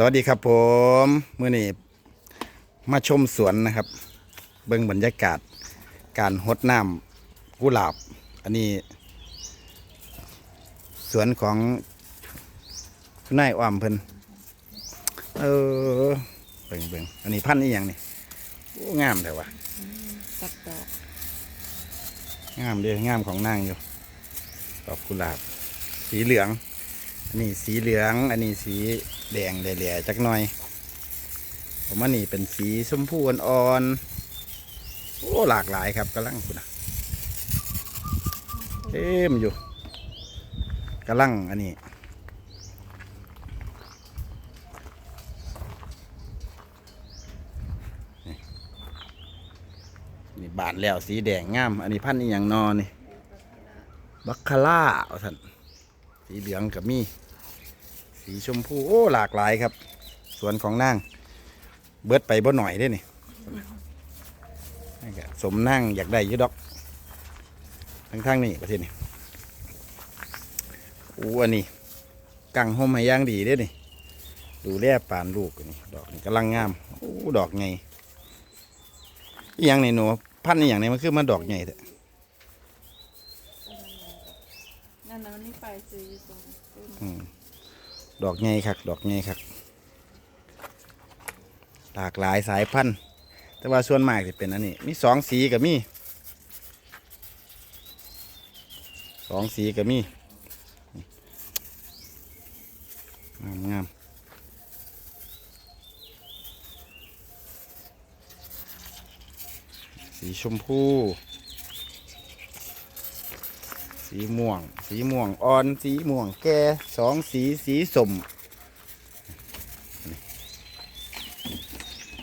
สวัสดีครับผมเมื่อนี้มาชมสวนนะครับ เบิ่งบรรยากาศ การหดน้ำกุหลาบ อันนี้ สวนของคุณนายอ้อมเพิ่นเออเบิ่งเบิ่งอันนี้พันธุ์นี่ยังนี่โอ้งามแต่ว่าตัดดอกงามเด้องามของนางอยู่ดอกกุหลาบ สีเหลือง อันนี้สีเหลือง อันนี้สี แดงแหล่ๆจักหน่อยผมว่านี่เป็นสีชมพูอ่อนๆโอ้หลากหลายครับกำลังคุณนะเต็มอยู่กำลังอันนี้นี่บานแล้วสีแดงงาม อันนี้พันธุ์อีหยังนอนนี่ บัคคาร่าเอาท่านสีเหลืองกับมี สีชมพูโอ้หลากหลายครับ สวนของนางเบิดไปบ่หน่อยได้นี่นี่ก็สมนั่งอยากได้อยุดอกทั้งทางนี่ประเทศนี้โอ้อันนี้กังห่มให้ย่างดีเด้นี่ดูแลปานลูกอันนี่ดอกนี่กำลังงามโอ้ดอกไงอหย่างนี่หนูพันธุ์อหย่างนี้มันคือมันดอกไงแต่นั่นนะมันนี่ไปซื้อตรงต้นอืม ดอกไงคักดอกไงคักหลากหลายสายพันธุ์ แต่ว่าส่วนมากจะเป็นอันนี้ มีสองสีกับมีสองสีกับมีงามงามสีชมพู สีม่วง สีม่วงอ่อน สีม่วงแก่สองสีสีสม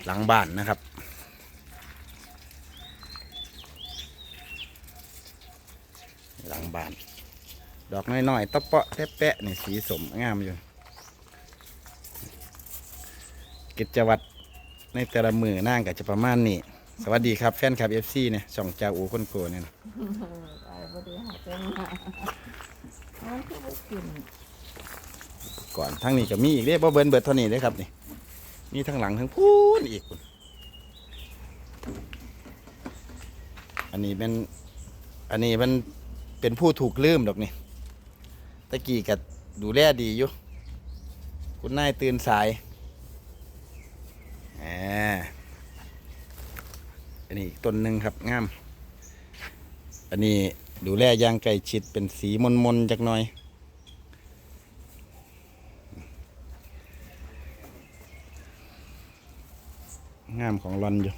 หลังบ้านนะครับ หลังบ้าน ดอกน้อยๆตะเปาะแทะแปะนี่สีสมงามอยู่ กิจวัตรในแต่ละมือนั่งก็จะประมาณนี้ สวัสดีครับแฟนคลับเอฟซีเนี่ยช่องเจ้าอูคนโกเนี่ยนะไอ้บริหารจังหวะมันคือบุกินก่อนทั้งนี้ก็มีอีกเด้บ่เบินเบิดเท่านี้เลยครับนี่ มีทั้งหลังทั้งพูนอีกพุ่นอันนี้เป็นอันนี้มันเป็นผู้ถูกลืมดอกนี่ตะกี้ก็ดูแลดีอยู่คุณนายตื่นสายแหมอัน นี้ต้นหนึ่งครับงาม อันนี้ดูแลยางใกล้ชิดเป็นสีมนมนๆจักหน่อย งามของรอนอยู่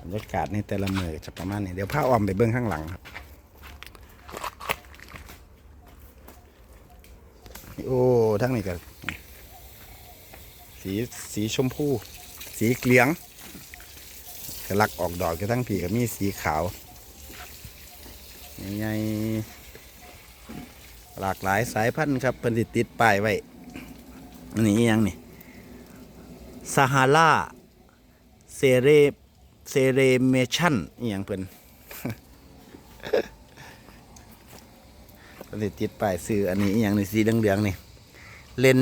บรรยากาศในแต่ละมือจะประมาณนี้ เดี๋ยวผ้าอ้อมไปเบื้องข้างหลังครับ โอ้ทั้งนี้ก็ สีสีชมพู สีเหลืองกระลักออกดอกกระทั้งผีก็มีสีขาวใหญ่หลากหลายสายพันธุ์ครับเพิ่นสิดติดป้ายไว้อันนี้ยังนี่ซาฮาราเซเรเซเรเมชันอีหยังเพิ่นก็เลยติดป้ายซื้ออันนี้อีหยังนี่สีเหลืองๆนี่เลน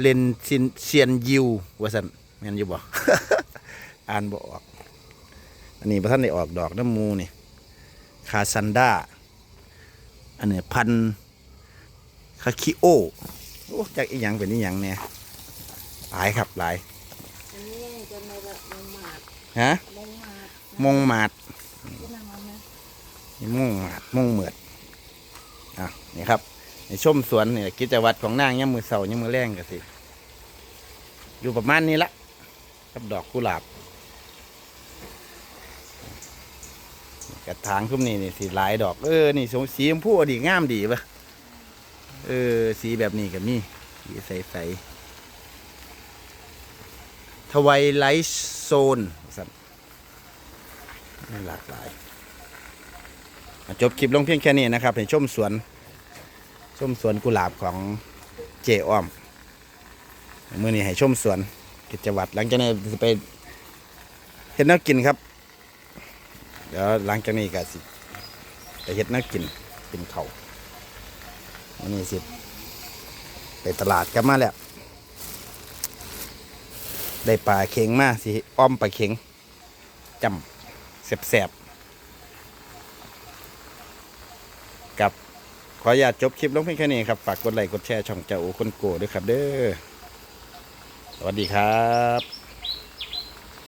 เลนซินเซียนยิวว่าซั่นแม่นอยู่บ่ อ่านบ่ออก อันนี้พระท่านได้ออกดอกน้ำมูนี่คาซันดาอันนี้พันธุ์คาคิโอโอ้จากอีหยังเป็นอีหยังเนี่ยหลายครับหลายอันนี้จะมาแบบมงหมาดฮะมงหมาดมงหมาดที่นั่งเอาไหมนี่มงหมาดมงเหมือดอะนี่ครับ ในชมสวนเนี่ยกิจวัตรของนางย่ามือเสาย่ามมือแรงกันสิอยู่ประมาณนี้ละกับดอกกุหลาบ กระถางทุ่มนี่นี่สีหลายดอกเออนี่สีชมพูดีงามดีปะเออสีแบบนี้ก็มีสีใสๆทวายไลท์โซนสันหลากหลายจบคลิปลงเพียงแค่นี้นะครับในชมสวน ชมสวนกุหลาบของเจอ้อมเมื่อนี้ให้ชมสวนกิจวัตรหลังจากนี้จะไปเฮ็ดนักกินครับ เดี๋ยวหลังจากนี้ก็สิไปเฮ็ดนักกินเป็นเขาวอันนี้สิไปตลาดกลับมาแล้วได้ปลาเข็งมาสิอ้อมปลาเข็งจำแสบๆกับ ขออนุญาตจบคลิปลงเพียงแค่นี้ครับ ฝากกดไลค์กดแชร์ช่องเจ้าโอคนโกด้วยครับ เด้อ สวัสดีครับ